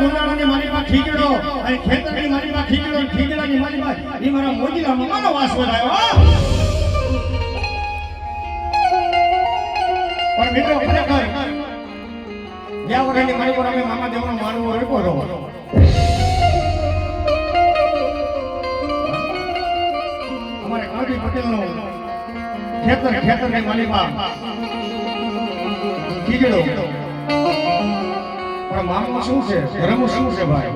ગુંડાળાની મારી પાસે ખીજડો અને ખેતરની મારી પાસે ખીજડો અને ખીજડાની મારી પાસે એ મારા મોજીલા મામાનો વાસ વધાયો પણ મિત્રો, ખરેખર ગયા વખતની મારી પર અમે મામા દેવનો માનવો રડકો રહો અમારે કાળી પટેલનો ખેતર, ખેતરની માલિકા. ખીજડો પણ મામલો શું છે? ધર્મ શું છે ભાઈ?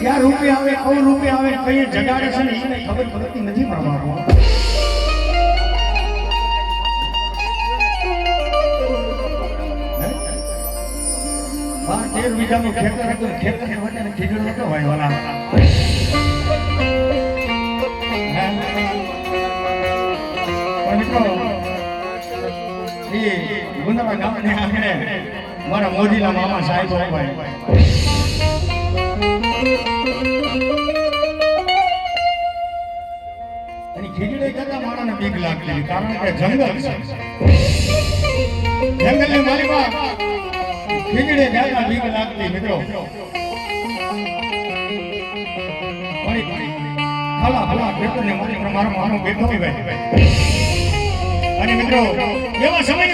ક્યાં રૂપે આવે કયું રૂપે આવે, કઈ જગાડે છે ને ખબર પડતી નથી પ્રમાણમાં બાર તેર વીઘાનું ખેતર એ ગુંદરા ગામને આંગણે મારા મોદીના મામા સાહેબ એની ખીજડી કરતા મારાને બીક લાગતી, કારણ કે જંગલ છે. જંગલની માલિકા ખીજડી જાતા બીક લાગતી, મિત્રો. ખાલા ખાલા ખેતરને મારી મારો માનો બેઠો ભાઈ. અને મિત્રો, એવા સમય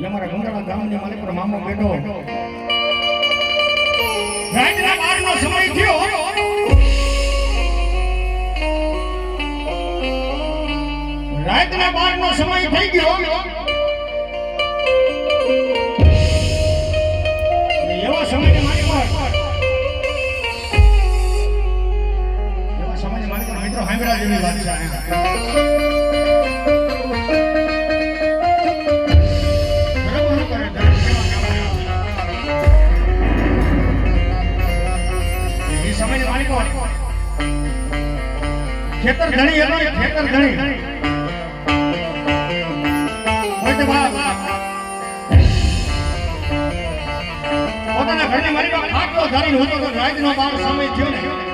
એ અમારા ગુંડાળા ગામની માલિક પર મામો બેઠો. રાતના બારનો સમય થયો. રાતના બારનો સમય થઈ ગયો. જેવી વાત છે પોતાના ઘરની મારી પાસે ખાટલો ધરીને હતો તો રાજનો બાર સમય થયો ને.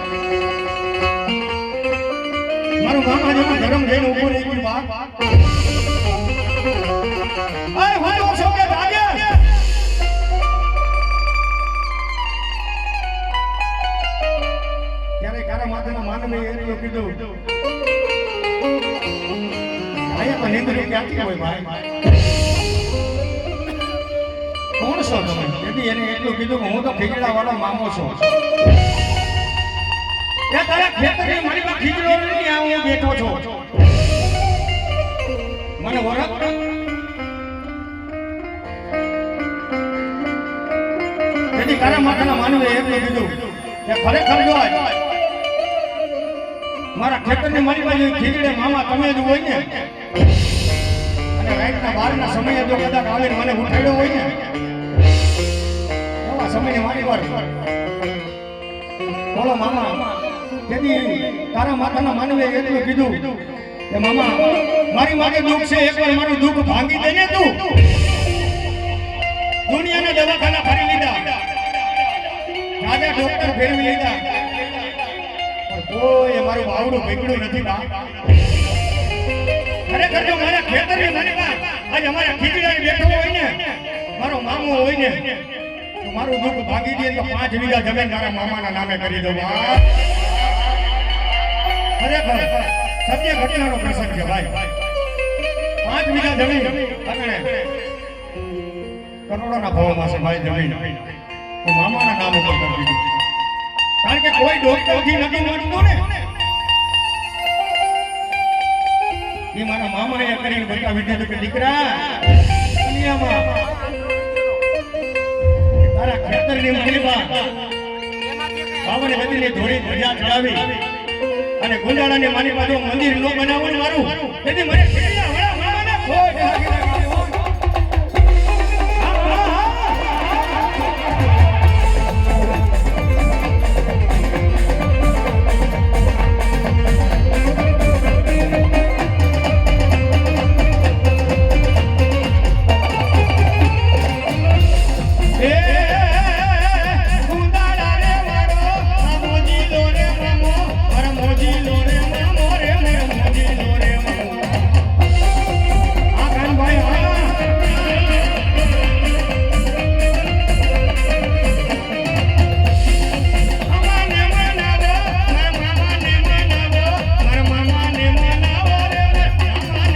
મારું મામા જેવું માનવી એટલું કીધું અહીંયા તો નીંદરી ક્યાંથી હોય ભાઈ કોણ છો તમે? એટલે એને એટલું કીધું કે હું તો ખીજડા વાળો મામો છું. એ તારા ખેતરની મારી પાસે ખીજડો નથી આ બેઠો છો. મને વરત તેથી કારા માથાના માનવે એમ કીધું કે ખરેખર જો મારા ખેતરની મારી બાજુ ખીજડે મામા તમે જ હોય ને, અને રાઈટના બારના સમયે જો કદાચ આવીને મને ઉઠાડ્યો હોય ને સમયે મારી વાર બોલો મામા. તેથી તારા માતાના માનવે એટલું કીધું કે, મામા, મારી માટે દુઃખ છે, એકવાર મારું દુઃખ ભાંગી દે ને તું. દુનિયાના દવાખાના ફરી લીધા. રાજા ડોક્ટર ફેરવી લીધા. પણ કોઈ મારું બાવડું બગડ્યું નથી બા. ખરેખર જો મારા ખેતરની વાત આજ અમારા ખીચડાની બેઠો હોય ને, મારો મામો હોય ને મારું દુઃખ ભાગી દે તો પાંચ વીઘા જમીન મારા મામાના નામે કરી દઉં બા. સત્ય ઘટનાનો પ્રસંગ છે ભાઈ. પાંચ વીઘા જમીન અને કરોડોના ભાવમાં છે ભાઈ જમીન. હું મામાના નામ ઉપર કરી દીધું. કારણ કે કોઈ ડોક્ટરથી નથી મળતું ને. એ મારા મામાએ કરીને બતાવી દીધું કે દીકરા, દુનિયામાં તારા ખેતરની માલિકા બાવન ગતિની ધોળી ધજા ચડાવી અને ગુંજાળાની માની જો મંદિર ન બનાવું મારું. તેથી મને